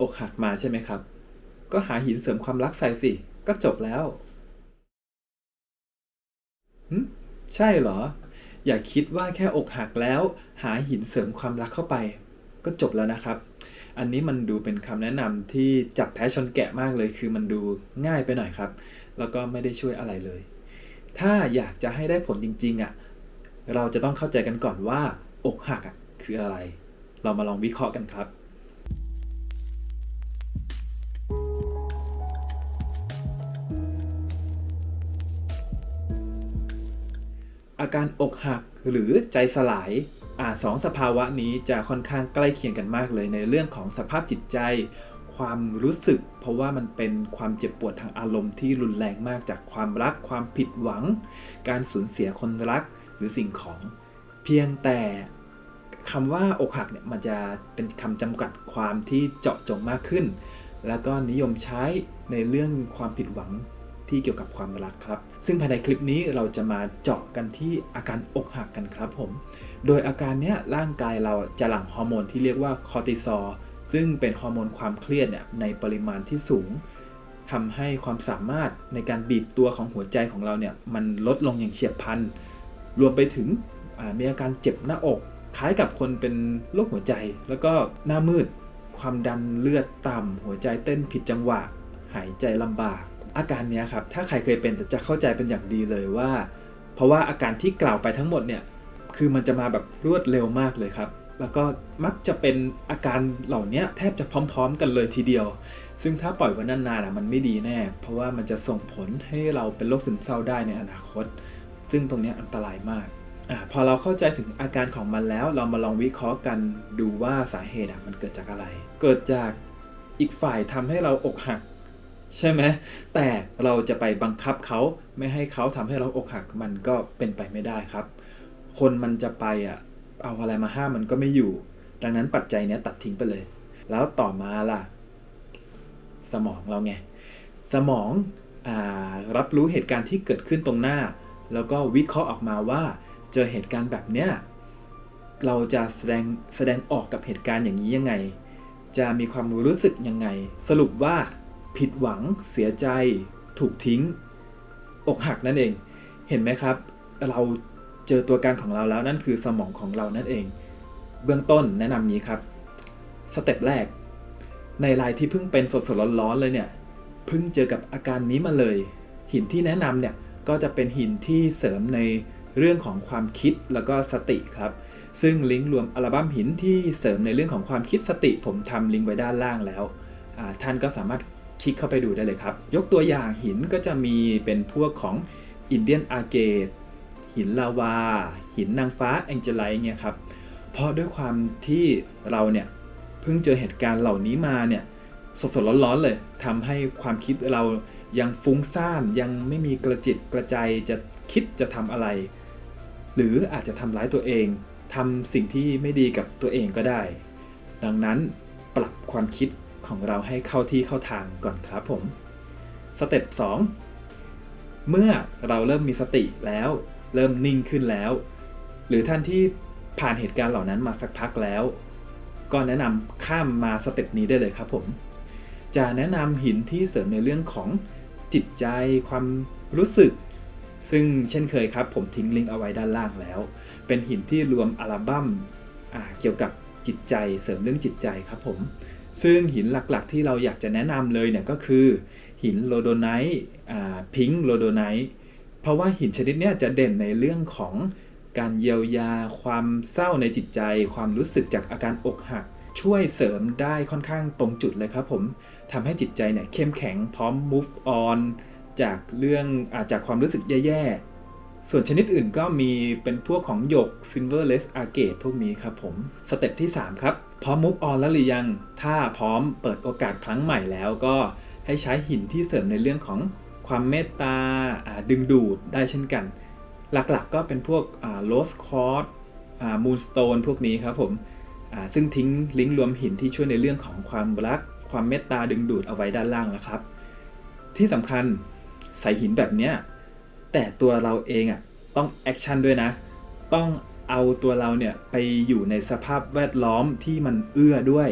อกหักมาใช่ไหมครับ ก็หาหินเสริมความรักใส่สิ ก็จบแล้วหึใช่เหรอ อย่าคิดว่าแค่อกหักแล้ว หาหินเสริมความรักเข้าไป ก็จบแล้วนะครับ อันนี้มันดูเป็นคำแนะนำที่จับแพ้ชนแกะมากเลย คือมันดูง่ายไปหน่อยครับ แล้วก็ไม่ได้ช่วยอะไรเลย ถ้าอยากจะให้ได้ผลจริง ๆอะ เราจะต้องเข้าใจกันก่อนว่า อกหักอะคืออะไร เรามาลองวิเคราะห์กันครับ อาการอกหักหรือใจสลายอ่าสองสภาวะนี้จะค่อนข้างใกล้เคียงกันมากเลยในเรื่องของสภาพจิตใจ ความรู้สึก เพราะว่ามันเป็นความเจ็บปวดทางอารมณ์ที่รุนแรงมากจากความรัก ความผิดหวัง การสูญเสียคนรักหรือสิ่งของ เพียงแต่คำว่าอกหักเนี่ยมันจะเป็นคำจำกัดความที่เจาะจงมากขึ้น แล้วก็นิยมใช้ในเรื่องความผิดหวัง ที่เกี่ยวกับความรักครับ ซึ่งภายในคลิปนี้เราจะมาเจาะกันที่อาการอกหักกันครับผม โดยอาการเนี้ยร่างกายเราจะหลั่งฮอร์โมนที่เรียกว่าคอร์ติซอลซึ่งเป็นฮอร์โมนความเครียดเนี่ยในปริมาณที่สูงทำให้ความสามารถในการบีบตัวของหัวใจของเราเนี่ยมันลดลงอย่างเฉียบพลัน รวมไปถึงมีอาการเจ็บหน้าอกคล้ายกับคนเป็นโรคหัวใจ แล้วก็หน้ามืด ความดันเลือดต่ำหัวใจเต้นผิดจังหวะ หายใจลำบาก อาการนี้ครับถ้าใครเคยเป็นจะเข้าใจเป็นอย่างดีเลยว่า เพราะว่าอาการที่กล่าวไปทั้งหมดเนี่ยคือมันจะมาแบบรวดเร็วมากเลยครับ แล้วก็มักจะเป็นอาการเหล่านี้แทบจะพร้อม ๆ กันเลยทีเดียว ซึ่งถ้าปล่อยไว้นานๆอะมันไม่ดีแน่ เพราะว่ามันจะส่งผลให้เราเป็นโรคซึมเศร้าได้ในอนาคต ซึ่งตรงนี้อันตรายมากอ่าพอเราเข้าใจถึงอาการของมันแล้ว เรามาลองวิเคราะห์กันดูว่าสาเหตุอะมันเกิดจากอะไร เกิดจากอีกฝ่ายทำให้เราอกหัก ใช่ไหมแต่เราจะไปบังคับเขาไม่ให้เขาทำให้เราอกหักมันก็เป็นไปไม่ได้ครับ คนมันจะไปอะเอาอะไรมาห้ามมันก็ไม่อยู่ ดังนั้นปัจจัยเนี้ยตัดทิ้งไปเลย แล้วต่อมาล่ะ สมองเราไง สมองอรับรู้เหตุการณ์ที่เกิดขึ้นตรงหน้า แล้วก็วิเคราะห์ออกมาว่า เจอเหตุการณ์แบบเนี้ยเราจะแสดงแสดงออกกับเหตุการณ์อย่างนี้ยังไง จะมีความรู้สึกยังไง สรุปว่า ผิดหวัง เสียใจ ถูกทิ้ง อกหักนั่นเอง เห็นไหมครับ เราเจอตัวการของเราแล้วนั่นคือสมองของเรานั่นเอง เบื้องต้นแนะนำนี้ครับ สเต็ปแรก ในรายที่เพิ่งเป็นสดๆร้อนๆเลยเนี่ย เพิ่งเจอกับอาการนี้มาเลย หินที่แนะนำเนี่ยก็จะเป็นหินที่เสริมในเรื่องของความคิดแล้วก็สติครับ ซึ่งลิงก์รวมอัลบั้มหินที่เสริมในเรื่องของความคิดสติ ผมทำลิงก์ไว้ด้านล่างแล้ว ท่านก็สามารถ ลิกเข้าไปดูได้เลยครับ ยกตัวอย่างหินก็จะมีเป็นพวกของอินเดียนอาเกตหินลาวา หินนางฟ้าแองเจลไลท์เนี่ยครับเพราะด้วยความที่เราเนี่ยเพิ่งเจอเหตุการณ์เหล่านี้มาเนี่ยสดๆร้อนๆเลยทำให้ความคิดเรายังฟุ้งซ่านยังไม่มีกระจิตกระใจจะคิดจะทำอะไร หรืออาจจะทำร้ายตัวเองทำสิ่งที่ไม่ดีกับตัวเองก็ได้ ดังนั้นปรับความคิด ของเราให้เข้าที่เข้าทางก่อนครับผมสเต็ป2เมื่อเราเริ่มมีสติแล้ว เริ่มนิ่งขึ้นแล้ว หรือท่านที่ผ่านเหตุการณ์เหล่านั้นมาสักพักแล้ว ก็แนะนำข้ามมาสเต็ปนี้ได้เลยครับผม จะแนะนำหินที่เสริมในเรื่องของจิตใจความรู้สึก ซึ่งเช่นเคยครับผมทิ้งลิงก์เอาไว้ด้านล่างแล้ว เป็นหินที่รวมอัลบั้มเกี่ยวกับจิตใจเสริมเรื่องจิตใจครับผม ซึ่งหินหลักๆ ที่เราอยากจะแนะนำเลยเนี่ยก็คือหินโลโดไนท์พิงค์โลโดไนท์เพราะว่าหินชนิดเนี้ยจะเด่นในเรื่องของการเยียวยาความเศร้าในจิตใจ ความรู้สึกจากอาการอกหัก ช่วยเสริมได้ค่อนข้างตรงจุดเลยครับผมทำให้จิตใจเนี่ยเข้มแข็งพร้อม move on จากเรื่องอาจากความรู้สึกแย่ๆ ส่วนชนิดอื่นก็มีเป็นพวกของหยก Silverless Agate พวกนี้ครับผม สเต็ปที่ 3 ครับ พร้อม move on แล้วหรือยัง ถ้าพร้อมเปิดโอกาสครั้งใหม่แล้วก็ให้ใช้หินที่เสริมในเรื่องของความเมตตาดึงดูดได้เช่นกัน หลักๆก็เป็นพวกโรสคอร์ดมูนสโตนพวกนี้ครับผมซึ่งทิ้งลิงก์รวมหินที่ช่วยในเรื่องของความรัก ความเมตตาดึงดูดเอาไว้ด้านล่างแล้วครับ ที่สำคัญใส่หินแบบเนี้ยแต่ตัวเราเองอะต้องแอคชั่นด้วยนะ ต้อง เอาตัวเราเนี่ยไปอยู่ในสภาพแวดล้อมที่มันเอื้อด้วย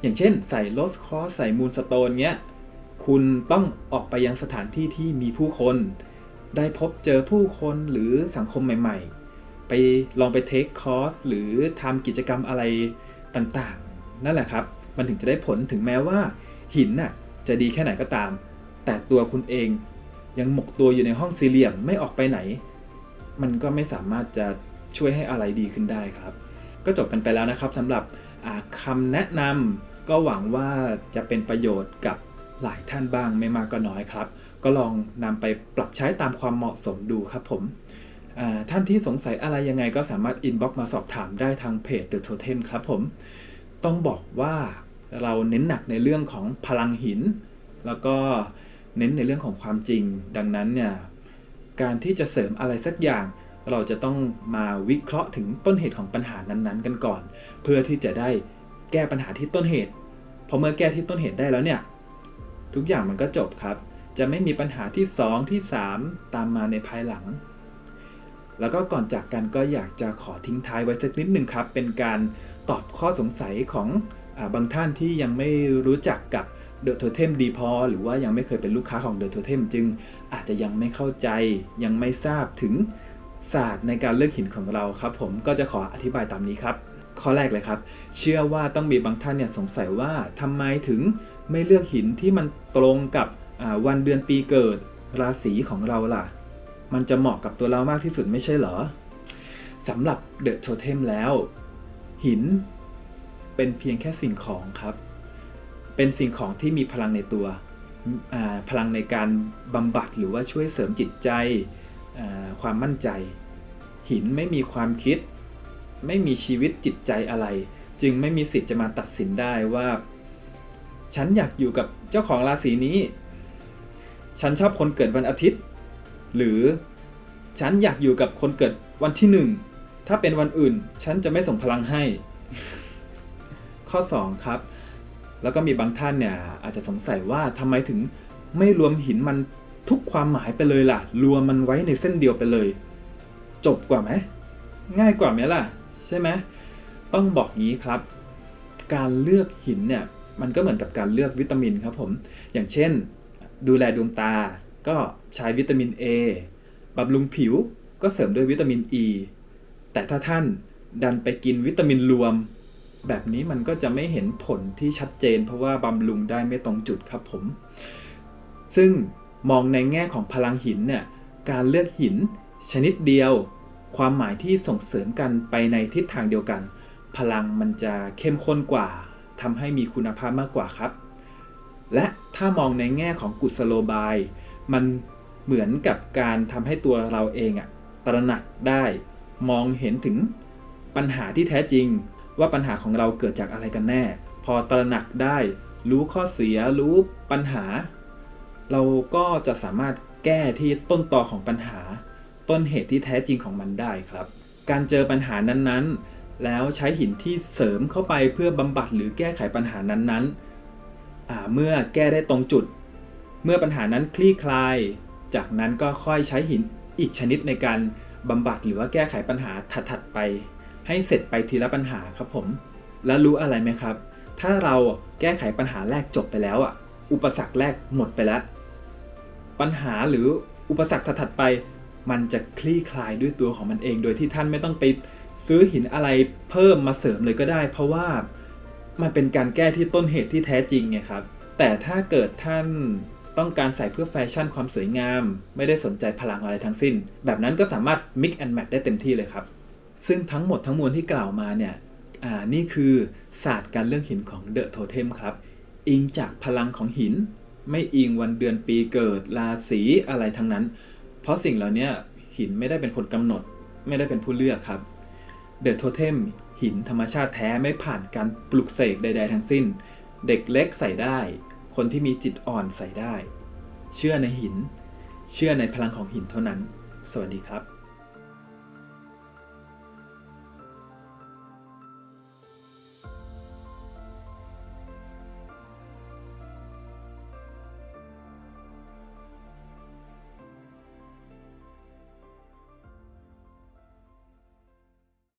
อย่างเช่น ใส่โ s สคอร์ใส่มูลสโตนเงี้ย คุณต้องออกไปยังสถานที่ที่มีผู้คน ได้พบเจอผู้คนหรือสังคมใหม่ ๆ ไปลองไปเทคคอร์สหรือทำกิจกรรมอะไรต่างๆ นั่นแหละครับ มันถึงจะได้ผลถึงแม้ว่า หินน่ะจะดีแค่ไหนก็ตาม แต่ตัวคุณเองยังหมกตัวอยู่ในห้องสี่เหลี่ยมไม่ออกไปไหน มันก็ไม่สามารถจะ ช่วยให้อะไรดีขึ้นได้ครับ ก็จบกันไปแล้วนะครับสำหรับคำแนะนำก็หวังว่าจะเป็นประโยชน์กับหลายท่านบ้างไม่มากก็น้อยครับ ก็ลองนำไปปรับใช้ตามความเหมาะสมดูครับผมท่านที่สงสัยอะไรยังไงก็สามารถอินบ็อกมาสอบถามได้ทางเพจ The Totem ครับผม ต้องบอกว่าเราเน้นหนักในเรื่องของพลังหิน แล้วก็เน้นในเรื่องของความจริง ดังนั้นเนี่ยการที่จะเสริมอะไรสักอย่าง เราจะต้องมาวิเคราะห์ถึงต้นเหตุของปัญหานั้นๆ กันก่อน เพื่อที่จะได้แก้ปัญหาที่ต้นเหตุพอเมื่อแก้ที่ต้นเหตุได้แล้วเนี่ยทุกอย่างมันก็จบครับ จะไม่มีปัญหาที่ 2 ที่ 3 ตามมาในภายหลัง แล้วก็ก่อนจากกันก็อยากจะขอทิ้งท้ายไว้สักนิดหนึ่งครับ เป็นการตอบข้อสงสัยของอบางท่านที่ยังไม่รู้จักกับ The Totem ดีพอหรือว่ายังไม่เคยเป็นลูกค้าของ The Totem จึงอาจจะยังไม่เข้าใจยังไม่ทราบถึง ศาสตร์ในการเลือกหินของเราครับ ผมก็จะขออธิบายตามนี้ครับ ข้อแรกเลยครับ เชื่อว่าต้องมีบางท่านเนี่ยสงสัยว่าทำไมถึงไม่เลือกหินที่มันตรงกับวันเดือนปีเกิดราศีของเราล่ะ มันจะเหมาะกับตัวเรามากที่สุดไม่ใช่เหรอสำหรับเดอะโ t เทมแล้ว หินเป็นเพียงแค่สิ่งของครับ เป็นสิ่งของที่มีพลังในตัว พลังในการบำบัดหรือว่าช่วยเสริมจิตใจ ความมั่นใจ หินไม่มีความคิด ไม่มีชีวิตจิตใจอะไร จึงไม่มีสิทธิ์จะมาตัดสินได้ว่า ฉันอยากอยู่กับเจ้าของราศีนี้ ฉันชอบคนเกิดวันอาทิตย์ หรือฉันอยากอยู่กับคนเกิดวันที่หนึ่งถ้าเป็นวันอื่น ฉันจะไม่ส่งพลังให้ ข้อ 2 ครับ แล้วก็มีบางท่านเนี่ยอาจจะสงสัยว่าทำไมถึงไม่รวมหินมัน ทุกความหมายไปเลยล่ะ รวมมันไว้ในเส้นเดียวไปเลย จบกว่าไหม ง่ายกว่าไหมล่ะ ใช่ไหมต้องบอกงี้ครับ การเลือกหินเนี่ย มันก็เหมือนกับการเลือกวิตามินครับผม อย่างเช่น ดูแลดวงตา ก็ใช้วิตามิน A บำรุงผิวก็เสริมด้วยวิตามิน E แต่ถ้าท่านดันไปกินวิตามินรวม แบบนี้มันก็จะไม่เห็นผลที่ชัดเจน เพราะว่าบำรุงได้ไม่ตรงจุดครับผม ซึ่ง มองในแง่ของพลังหินเนี่ยการเลือกหิน ชนิดเดียว ความหมายที่ส่งเสริมกันไปในทิศทางเดียวกัน พลังมันจะเข้มข้นกว่าทำให้มีคุณภาพมากกว่าครับ และถ้ามองในแง่ของกุศโลบาย มันเหมือนกับการทำให้ตัวเราเองอะตระหนักได้มองเห็นถึงปัญหาที่แท้จริง ว่าปัญหาของเราเกิดจากอะไรกันแน่ พอตระหนักได้ รู้ข้อเสียรู้ปัญหา เราก็จะสามารถแก้ที่ต้นตอของปัญหา ต้นเหตุที่แท้จริงของมันได้ครับ การเจอปัญหานั้นๆ แล้วใช้หินที่เสริมเข้าไปเพื่อบำบัดหรือแก้ไขปัญหานั้นๆเมื่อแก้ได้ตรงจุด เมื่อปัญหานั้นคลี่คลาย จากนั้นก็ค่อยใช้หินอีกชนิดในการบำบัดหรือว่าแก้ไขปัญหาถัดๆไป ให้เสร็จไปทีละปัญหาครับผม แล้วรู้อะไรไหมครับ ถ้าเราแก้ไขปัญหาแรกจบไปแล้วอะ อุปสรรคแรกหมดไปแล้ว ปัญหาหรืออุปสรรคถัดไป มันจะคลี่คลายด้วยตัวของมันเอง โดยที่ท่านไม่ต้องไปซื้อหินอะไรเพิ่มมาเสริมเลยก็ได้ เพราะว่ามันเป็นการแก้ที่ต้นเหตุที่แท้จริงไงครับ แต่ถ้าเกิดท่านต้องการใส่เพื่อแฟชั่นความสวยงาม ไม่ได้สนใจพลังอะไรทั้งสิ้น แบบนั้นก็สามารถ mix and match ได้เต็มที่เลยครับ ซึ่งทั้งหมดทั้งมวลที่กล่าวมาเนี่ยนี่คือศาสตร์การเลือกหินของ The Totem ครับ อิงจากพลังของหิน ไม่อิงวันเดือนปีเกิดราศีอะไรทั้งนั้น เพราะสิ่งเหล่านี้หินไม่ได้เป็นคนกำหนด ไม่ได้เป็นผู้เลือกครับ The Totem หินธรรมชาติแท้ไม่ผ่านการปลุกเสกใด ๆ ทั้งสิ้น เด็กเล็กใส่ได้ คนที่มีจิตอ่อนใส่ได้ เชื่อในหิน เชื่อในพลังของหินเท่านั้น สวัสดีครับ